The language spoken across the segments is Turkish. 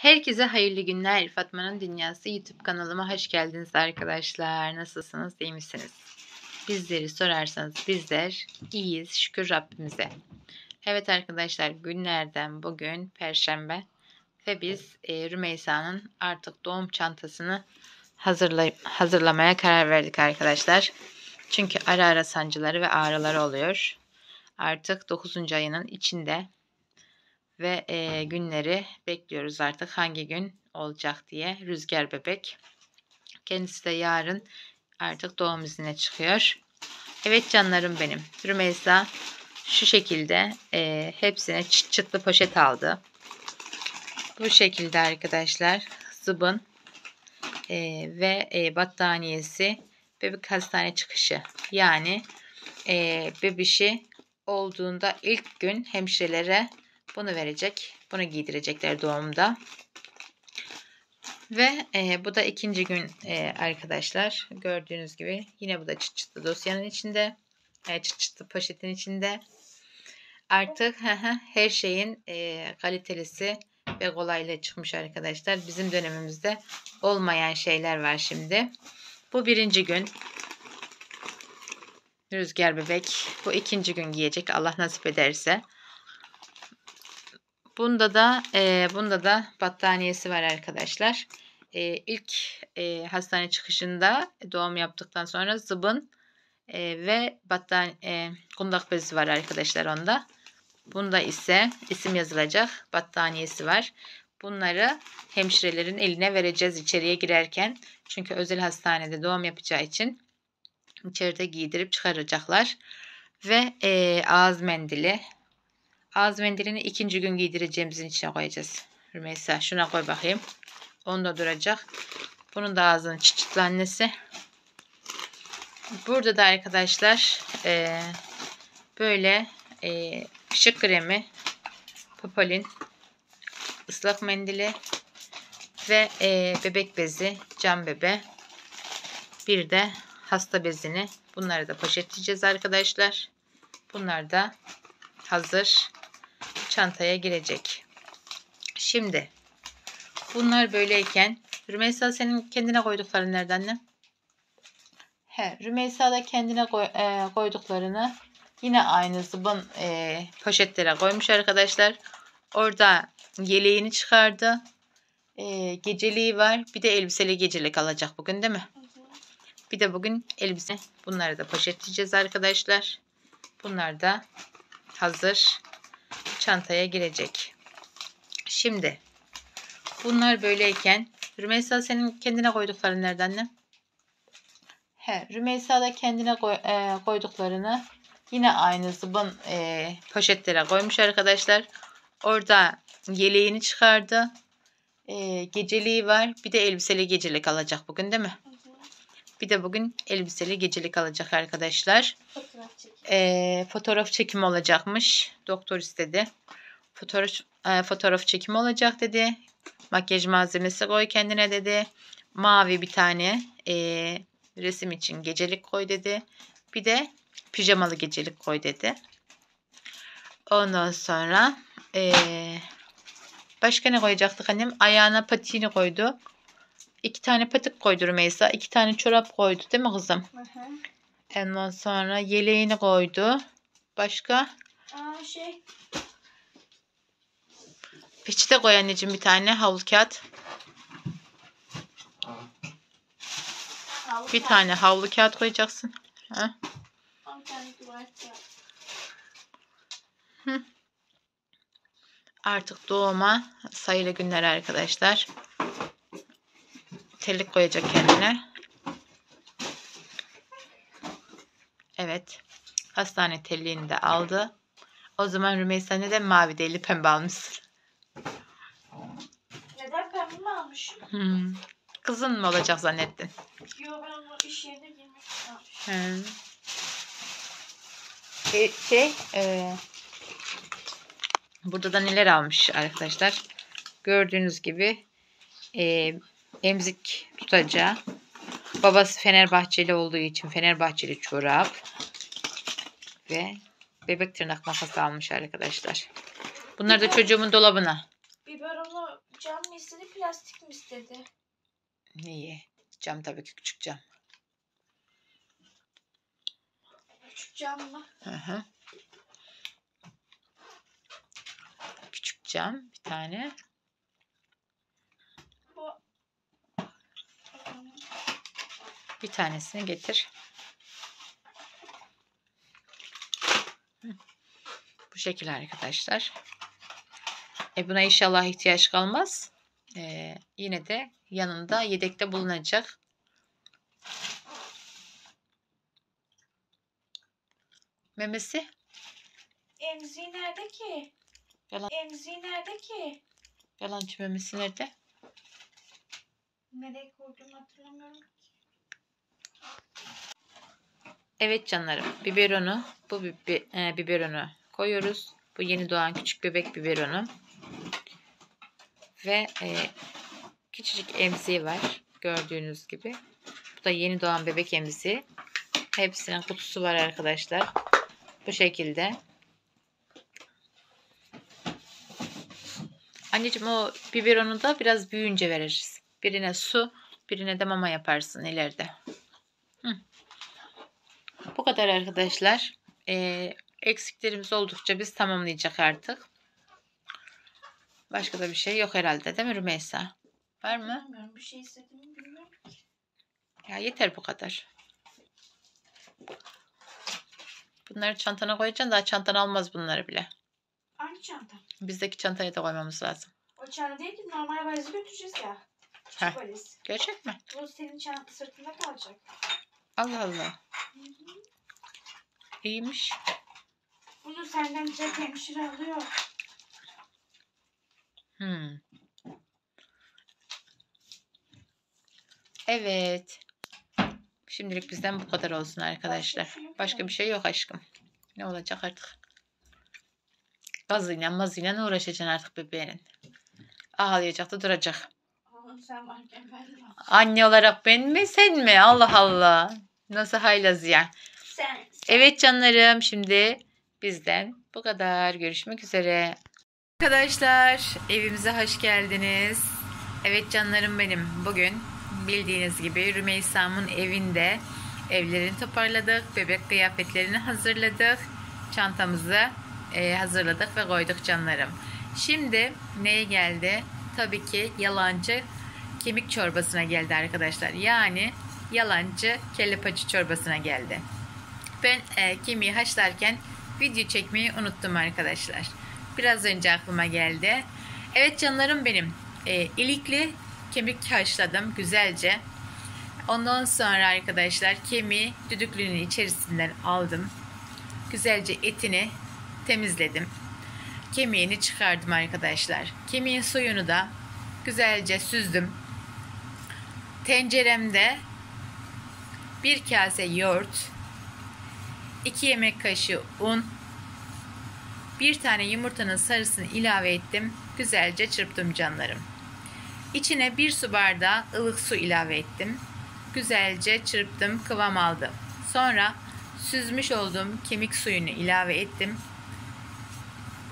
Herkese hayırlı günler. Fatma'nın Dünyası YouTube kanalıma hoş geldiniz arkadaşlar. Nasılsınız? İyi misiniz? Bizleri sorarsanız bizler iyiyiz. Şükür Rabbimize. Evet arkadaşlar günlerden bugün Perşembe ve biz e, Rümeysa'nın artık doğum çantasını hazırlay hazırlamaya karar verdik arkadaşlar. Çünkü ara ara sancıları ve ağrıları oluyor. Artık 9. ayının içinde ve e, günleri bekliyoruz artık hangi gün olacak diye. Rüzgar bebek. Kendisi de yarın artık doğum iznine çıkıyor. Evet canlarım benim. Rümeysa şu şekilde e, hepsine çıt çıtlı poşet aldı. Bu şekilde arkadaşlar zıbın e, ve e, battaniyesi bebek hastane çıkışı. Yani e, bebişi olduğunda ilk gün hemşirelere bunu verecek. Bunu giydirecekler doğumda. Ve e, bu da ikinci gün e, arkadaşlar. Gördüğünüz gibi yine bu da çıt çıtlı dosyanın içinde. E, çıt çıtlı poşetin içinde. Artık her şeyin e, kalitelisi ve kolaylığı çıkmış arkadaşlar. Bizim dönemimizde olmayan şeyler var şimdi. Bu birinci gün. Rüzgar bebek. Bu ikinci gün giyecek Allah nasip ederse. Bunda da e, bunda da battaniyesi var arkadaşlar. E, ilk e, hastane çıkışında doğum yaptıktan sonra zıbın e, ve battaniye e, kundak bezi var arkadaşlar onda. Bunda ise isim yazılacak battaniyesi var. Bunları hemşirelerin eline vereceğiz içeriye girerken. Çünkü özel hastanede doğum yapacağı için içeride giydirip çıkaracaklar. Ve e, ağız mendili Ağız mendilini ikinci gün giydireceğimizin içine koyacağız. Rümeysa şuna koy bakayım. Onda duracak. Bunun da ağzının çıt annesi. Burada da arkadaşlar e, böyle e, ışık kremi, popolin, ıslak mendili ve e, bebek bezi, cam bebe. Bir de hasta bezini. Bunları da poşetleyeceğiz arkadaşlar. Bunlar da hazır çantaya girecek. Şimdi bunlar böyleyken Rümeysa senin kendine koydukların nereden ne? He, Rümeysa da kendine koy, e, koyduklarını yine aynı zıbın e, poşetlere koymuş arkadaşlar. Orada yeleğini çıkardı. E, geceliği var. Bir de elbiseli gecelik alacak bugün değil mi? Bir de bugün elbise. Bunları da poşetleyeceğiz arkadaşlar. Bunlar da hazır çantaya girecek. Şimdi bunlar böyleyken Rümeysa senin kendine koydukların nereden ne? He, Rümeysa da kendine koy, e, koyduklarını yine aynı zıbın e, poşetlere koymuş arkadaşlar. Orada yeleğini çıkardı. E, geceliği var. Bir de elbiseli gecelik alacak bugün değil mi? Bir de bugün elbiseli gecelik alacak arkadaşlar. Fotoğraf çekim. E, fotoğraf çekimi olacakmış. Doktor istedi. Fotoğraf, e, fotoğraf çekimi olacak dedi. Makyaj malzemesi koy kendine dedi. Mavi bir tane e, resim için gecelik koy dedi. Bir de pijamalı gecelik koy dedi. Ondan sonra e, başka ne koyacaktık annem? Ayağına patiğini koydu. İki tane patik koydu Rümeysa. iki tane çorap koydu değil mi kızım? Hı hı. Ondan sonra yeleğini koydu. Başka? Aa, şey Peçete koy anneciğim bir tane havlu kağıt. bir tane havlu kağıt koyacaksın. Ha? Artık doğuma sayılı günler arkadaşlar. Terlik koyacak kendine. Evet. Hastane telliğini de aldı. O zaman Rümeysa neden mavi değil pembe almışsın? almışım. Hmm. Kızın mı olacak zannettin? Yok ben onu iş yerine girmek için E, şey, e, burada da neler almış arkadaşlar. Gördüğünüz gibi e, emzik tutacağı. Babası Fenerbahçeli olduğu için Fenerbahçeli çorap ve bebek tırnak makası almış arkadaşlar. Bunlar da çocuğumun dolabına. Biberonu Cam mı istedi plastik mi istedi? Neyi? Cam tabii ki küçük cam. Küçük cam mı? Hı hı. Küçük cam bir tane. Bu. Bir tanesini getir. Bu şekil arkadaşlar. E buna inşallah ihtiyaç kalmaz. E, yine de yanında yedekte bulunacak. Memesi Emziği nerede ki? Yalan. Emziği nerede ki? yalancı memesi nerede? Nereye koyduğumu hatırlamıyorum. Evet canlarım. Biberonu, bu bibi, e, biberonu koyuyoruz. Bu yeni doğan küçük bebek biberonu. Ve e, küçücük emziği var. Gördüğünüz gibi. Bu da yeni doğan bebek emziği. Hepsinin kutusu var arkadaşlar. Bu şekilde. Anneciğim o biberonu da biraz büyüyünce veririz. Birine su, birine de mama yaparsın ileride. Bu kadar arkadaşlar. Ee, eksiklerimiz oldukça biz tamamlayacak artık. Başka da bir şey yok herhalde değil mi Rümeysa? Var mı? Hatırlamıyorum. Bir şey istediğimi bilmiyorum. Ya yeter bu kadar. Bunları çantana koyacaksın daha çantan almaz bunları bile. Hangi çanta? Bizdeki çantaya da koymamız lazım. O çanta değil ki normal valizi götüreceğiz ya. Küçük valiz. Gerçek mi? Bu senin çanta sırtında kalacak. Allah Allah. İyiymiş. Bunu senden direkt hemşire alıyor. Hmm. Evet. Şimdilik bizden bu kadar olsun arkadaşlar. Başka bir şey yok şey aşkım. Ne olacak artık? Gazıyla mazıyla uğraşacaksın artık bebeğinin. Ağlayacak da duracak. Anne olarak ben mi sen mi? Allah Allah. Nasıl haylaz ya. Sen. Evet canlarım şimdi bizden bu kadar. Görüşmek üzere. Arkadaşlar evimize hoş geldiniz. Evet canlarım benim. Bugün bildiğiniz gibi Rümeysa'mın evinde evlerini toparladık. Bebek kıyafetlerini hazırladık. Çantamızı e, hazırladık ve koyduk canlarım. Şimdi neye geldi? Tabii ki yalancı kemik çorbasına geldi arkadaşlar. Yani yalancı kelle paça çorbasına geldi. Ben e, kemiği haşlarken video çekmeyi unuttum arkadaşlar. Biraz önce aklıma geldi. Evet canlarım benim. E, ilikli kemik haşladım güzelce. Ondan sonra arkadaşlar kemiği düdüklünün içerisinden aldım. Güzelce etini temizledim. Kemiğini çıkardım arkadaşlar. Kemiğin suyunu da güzelce süzdüm. Tenceremde bir kase yoğurt, 2 yemek kaşığı un, bir tane yumurtanın sarısını ilave ettim. Güzelce çırptım canlarım. İçine bir su bardağı ılık su ilave ettim. Güzelce çırptım, kıvam aldı. Sonra süzmüş olduğum kemik suyunu ilave ettim.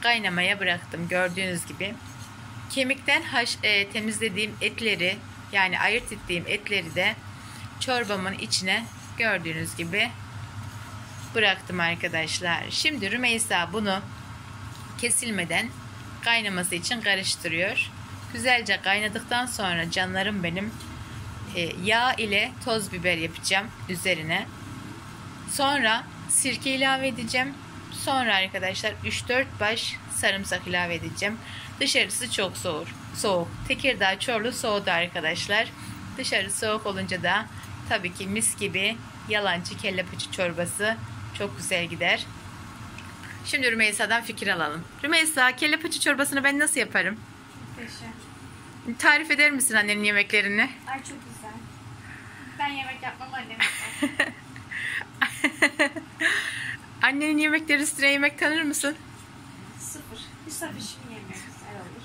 Kaynamaya bıraktım gördüğünüz gibi. Kemikten haş, e, temizlediğim etleri yani ayırt ettiğim etleri de çorbamın içine gördüğünüz gibi bıraktım arkadaşlar. Şimdi Rümeysa bunu kesilmeden kaynaması için karıştırıyor. Güzelce kaynadıktan sonra canlarım benim e, yağ ile toz biber yapacağım üzerine. Sonra sirke ilave edeceğim. Sonra arkadaşlar 3-4 baş sarımsak ilave edeceğim. Dışarısı çok soğuk. Soğuk. Tekirdağ Çorlu soğudu arkadaşlar. Dışarı soğuk olunca da tabii ki mis gibi yalancı kelle paça çorbası çok güzel gider. Şimdi Rümeysa'dan fikir alalım. Rümeysa kelle paça çorbasını ben nasıl yaparım? Teşekkür. Tarif eder misin annenin yemeklerini? Ay çok güzel. Ben yemek yapmam annem yapar. Annenin yemekleri üstüne yemek tanır mısın? Sıfır. Bir safişim yemek güzel olur.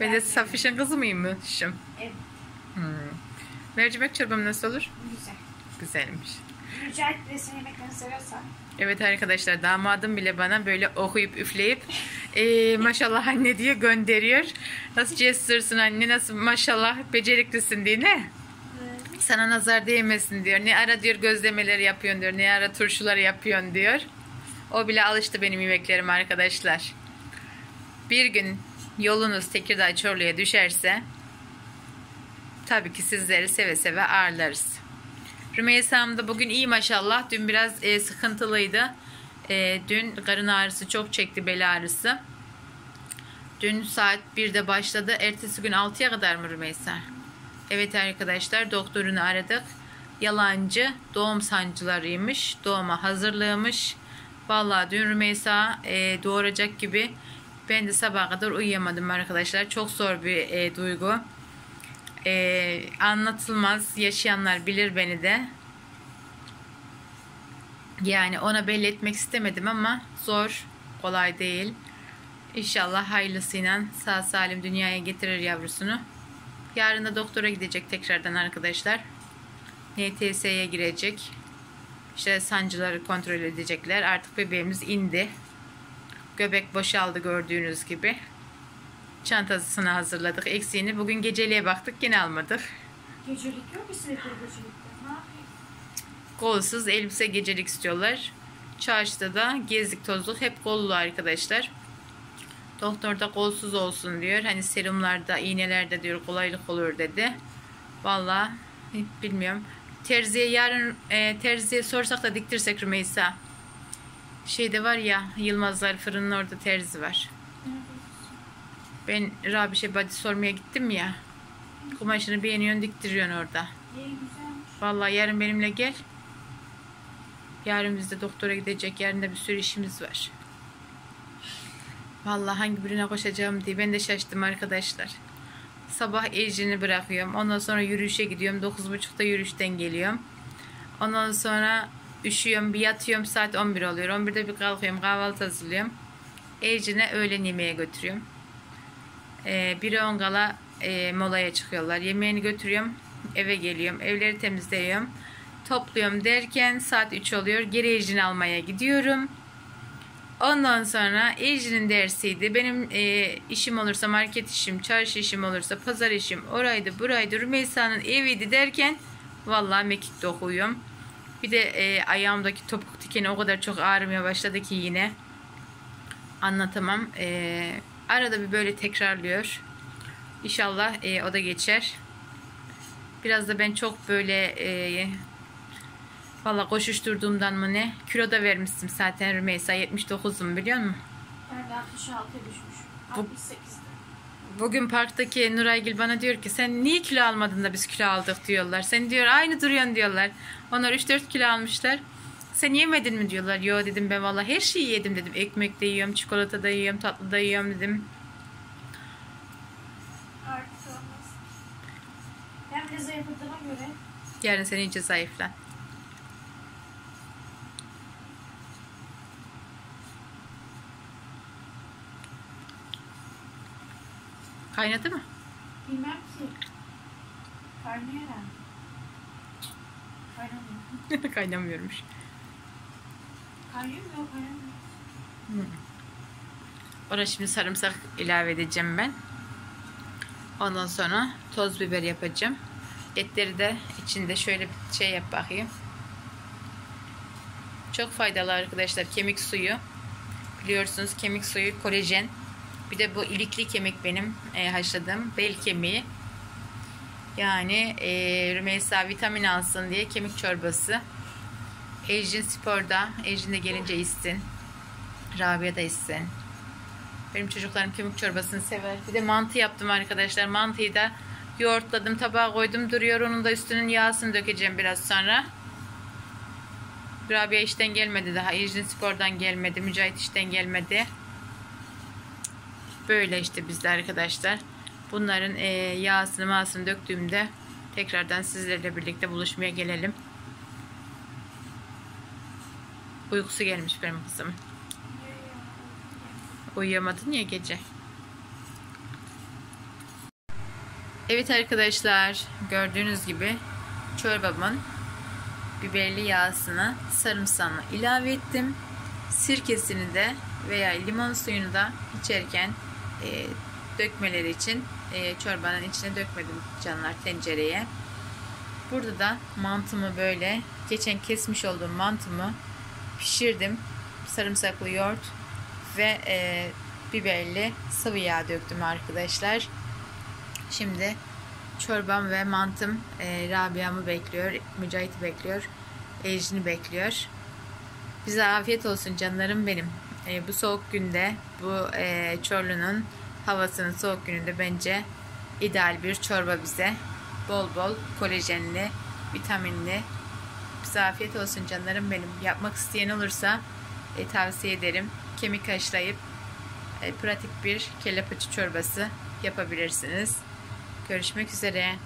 Ben de Ben Safiş'in kızı mıymışım? Evet. Hmm. Mercimek çorbam nasıl olur? Güzel. Güzelmiş. Mücahit resim yemeklerini seviyorsan. Evet arkadaşlar damadım bile bana böyle okuyup üfleyip Ee, maşallah anne diye gönderiyor. Nasıl cesursun anne nasıl maşallah beceriklisin diye ne? Evet. Sana nazar değmesin diyor. Ne ara diyor gözlemeleri yapıyorsun diyor. Ne ara turşuları yapıyorsun diyor. O bile alıştı benim yemeklerim arkadaşlar. Bir gün yolunuz Tekirdağ Çorlu'ya düşerse tabii ki sizleri seve seve ağırlarız. Rümeysa'm da bugün iyi maşallah. Dün biraz e, sıkıntılıydı. E, dün karın ağrısı çok çekti bel ağrısı. Dün saat 1'de başladı. Ertesi gün 6'ya kadar mı Rümeysa? Evet arkadaşlar doktorunu aradık. Yalancı doğum sancılarıymış. Doğuma hazırlığımış. Vallahi dün Rümeysa e, doğuracak gibi ben de sabaha kadar uyuyamadım arkadaşlar. Çok zor bir e, duygu. E, anlatılmaz. Yaşayanlar bilir beni de. Yani ona belli etmek istemedim ama zor, kolay değil. İnşallah hayırlısıyla sağ salim dünyaya getirir yavrusunu. Yarın da doktora gidecek tekrardan arkadaşlar. NTS'ye girecek. İşte sancıları kontrol edecekler. Artık bebeğimiz indi. Göbek boşaldı gördüğünüz gibi. Çantasını hazırladık. Eksiğini bugün geceliğe baktık yine almadık. Gecelik yok ki sürekli gecelikte. Ne yapayım? Kolsuz elbise gecelik istiyorlar. Çarşıda da gezdik tozduk. Hep kollu arkadaşlar. Doktor da kolsuz olsun diyor. Hani serumlarda, iğnelerde diyor kolaylık olur dedi. Vallahi hiç bilmiyorum. Terziye yarın e, terziye sorsak da diktirsek Rümeysa. Şeyde var ya Yılmazlar fırının orada terzi var. Ben Rabişe body sormaya gittim ya. Kumaşını beğeniyorsun diktiriyorsun orada. Vallahi yarın benimle gel. Yarın biz de doktora gidecek. Yarın da bir sürü işimiz var. Vallahi hangi birine koşacağım diye ben de şaştım arkadaşlar. Sabah ecrini bırakıyorum. Ondan sonra yürüyüşe gidiyorum. 9.30'da yürüyüşten geliyorum. Ondan sonra üşüyorum. Bir yatıyorum. Saat 11 oluyor. 11'de bir kalkıyorum. Kahvaltı hazırlıyorum. Ecine öğlen yemeğe götürüyorum. Ee, biri on e, molaya çıkıyorlar. Yemeğini götürüyorum. Eve geliyorum. Evleri temizliyorum. Topluyorum derken saat 3 oluyor. Geri ecrini almaya gidiyorum. Ondan sonra Ejrin'in dersiydi. Benim e, işim olursa market işim, çarşı işim olursa pazar işim, oraydı buraydı Rümeysa'nın eviydi derken vallahi mekikte okuyorum. Bir de e, ayağımdaki topuk dikeni o kadar çok ağrımaya başladı ki yine anlatamam. E, arada bir böyle tekrarlıyor. İnşallah e, o da geçer. Biraz da ben çok böyle e, Valla koşuşturduğumdan mı ne? Kilo da vermişsin zaten Rümeysa. 79'um biliyor musun? Ben de 66'ya düşmüşüm. Bu- 68'de. Bugün parktaki Nuraygil bana diyor ki sen niye kilo almadın da biz kilo aldık diyorlar. Sen diyor aynı duruyorsun diyorlar. Onlar 3-4 kilo almışlar. Sen yemedin mi diyorlar. Yo dedim ben valla her şeyi yedim dedim. Ekmek de yiyorum, çikolata da yiyorum, tatlı da yiyorum dedim. Hem de zayıfladığıma göre Yarın sen iyice zayıflan. Kaynadı mı? bilmem ki. Kaynıyor herhalde. Kaynamıyor. Kaynamıyormuş. Kaynamıyor. Oraya şimdi sarımsak ilave edeceğim ben. Ondan sonra toz biber yapacağım. Etleri de içinde şöyle bir şey yap bakayım. Çok faydalı arkadaşlar kemik suyu. Biliyorsunuz kemik suyu kolajen. Bir de bu ilikli kemik benim e, haşladığım bel kemiği. Yani e, Rümeysa vitamin alsın diye kemik çorbası. Ejin sporda. Ejin de gelince içsin. Rabia da içsin. Benim çocuklarım kemik çorbasını sever. Bir de mantı yaptım arkadaşlar. Mantıyı da yoğurtladım, tabağa koydum duruyor. Onun da üstünün yağsını dökeceğim biraz sonra. Rabia işten gelmedi daha. Ejin spordan gelmedi. Mücahit işten gelmedi. Böyle işte bizde arkadaşlar. Bunların e, yağsını mağsını döktüğümde tekrardan sizlerle birlikte buluşmaya gelelim. Uykusu gelmiş benim kızım. Uyuyamadın ya gece. Evet arkadaşlar gördüğünüz gibi çorbamın biberli yağsını sarımsağını ilave ettim. Sirkesini de veya limon suyunu da içerken e, dökmeleri için e, çorbanın içine dökmedim canlar tencereye. Burada da mantımı böyle geçen kesmiş olduğum mantımı pişirdim. Sarımsaklı yoğurt ve e, biberli sıvı yağ döktüm arkadaşlar. Şimdi çorbam ve mantım e, Rabia'mı bekliyor. Mücahit'i bekliyor. Ejin'i bekliyor. Bize afiyet olsun canlarım benim. E, bu soğuk günde bu e, Çorlu'nun havasının soğuk gününde bence ideal bir çorba bize. Bol bol kolajenli, vitaminli. Bize afiyet olsun canlarım benim. Yapmak isteyen olursa e, tavsiye ederim. Kemik haşlayıp e, pratik bir kelle paça çorbası yapabilirsiniz. Görüşmek üzere.